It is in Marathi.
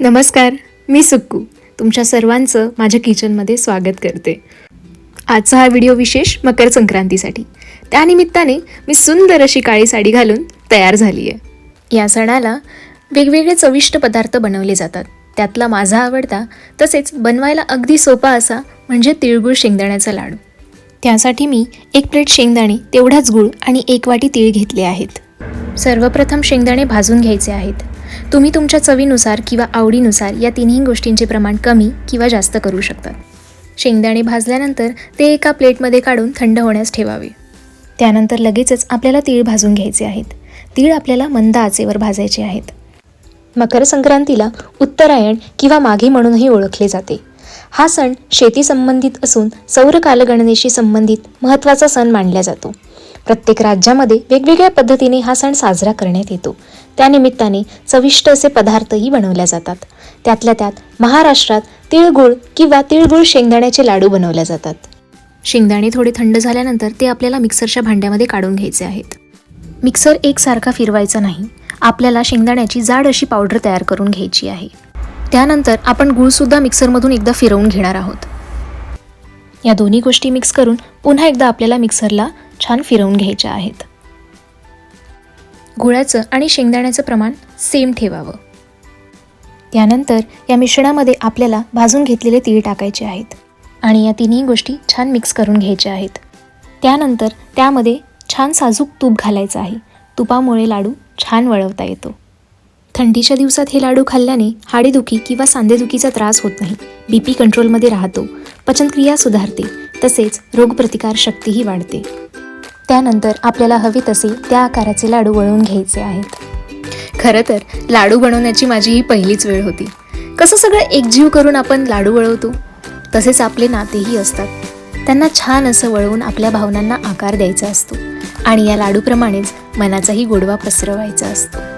नमस्कार मी सुक्कू. तुमच्या सर्वांचं माझ्या किचनमध्ये स्वागत करते. आजचा हा व्हिडिओ विशेष मकर संक्रांतीसाठी. त्यानिमित्ताने मी सुंदर अशी काळी साडी घालून तयार झाली आहे या सणाला वेगवेगळे चविष्ट पदार्थ बनवले जातात. त्यातला माझा आवडता तसेच बनवायला अगदी सोपा असा म्हणजे तिळगुळ शेंगदाण्याचा लाडू. त्यासाठी मी एक प्लेट शेंगदाणे तेवढाच गुळ आणि एक वाटी तीळ घेतले आहेत. सर्वप्रथम शेंगदाणे भाजून घ्यायचे आहेत. तुम्ही तुमच्या चवीनुसार किंवा आवडीनुसार या तिन्ही गोष्टींचे प्रमाण कमी किंवा जास्त करू शकतात शेंगदाणे भाजल्यानंतर ते एका प्लेटमध्ये काढून थंड होण्यास ठेवावे. त्यानंतर लगेचच आपल्याला तीळ भाजून घ्यायचे आहेत. तीळ आपल्याला मंद आचेवर भाजायचे आहेत. मकर संक्रांतीला उत्तरायण किंवा माघी म्हणूनही ओळखले जाते. हा सण शेती संबंधित असून सौर कालगणनेशी संबंधित महत्त्वाचा सण मानला जातो. प्रत्येक राज्यामध्ये वेगवेगळ्या पद्धतीने हा सण साजरा करण्यात येतो. त्यानिमित्ताने चविष्ट असे पदार्थही बनवल्या जातात. त्यातल्या त्यात महाराष्ट्रात तिळगुळ किंवा तिळगुळ शेंगदाण्याचे लाडू बनवल्या जातात. शेंगदाणे थोडे थंड झाल्यानंतर ते आपल्याला मिक्सरच्या भांड्यामध्ये काढून घ्यायचे आहेत. मिक्सर एकसारखा फिरवायचा नाही. आपल्याला शेंगदाण्याची जाड अशी पावडर तयार करून घ्यायची आहे. त्यानंतर आपण गूळसुद्धा मिक्सरमधून एकदा फिरवून घेणार आहोत. या दोन्ही गोष्टी मिक्स करून पुन्हा एकदा आपल्याला मिक्सरला छान फिरवून घ्यायच्या आहेत. गुळाचं आणि शेंगदाण्याचं प्रमाण सेम ठेवावं. त्यानंतर या मिश्रणामध्ये आपल्याला भाजून घेतलेले तीळ टाकायचे आहेत आणि या तिन्ही गोष्टी छान मिक्स करून घ्यायच्या आहेत. त्यानंतर त्यामध्ये छान साजूक तूप घालायचं आहे. तुपामुळे लाडू छान वळवता येतो. थंडीच्या दिवसात हे लाडू खाल्ल्याने हाडेदुखी किंवा सांधेदुखीचा त्रास होत नाही. बी पी कंट्रोलमध्ये राहतो. पचनक्रिया सुधारते. तसेच रोगप्रतिकार शक्तीही वाढते. त्यानंतर आपल्याला हवी तसे त्या आकाराचे लाडू वळवून घ्यायचे आहेत. खरं तर लाडू बनवण्याची माझी ही पहिलीच वेळ होती. कसं सगळं एकजीव करून आपण लाडू वळवतो? तसेच आपले नातेही असतात. त्यांना छान असं वळवून आपल्या भावनांना आकार द्यायचा असतो. आणि या लाडूप्रमाणेच मनाचाही गोडवा पसरवायचा असतो.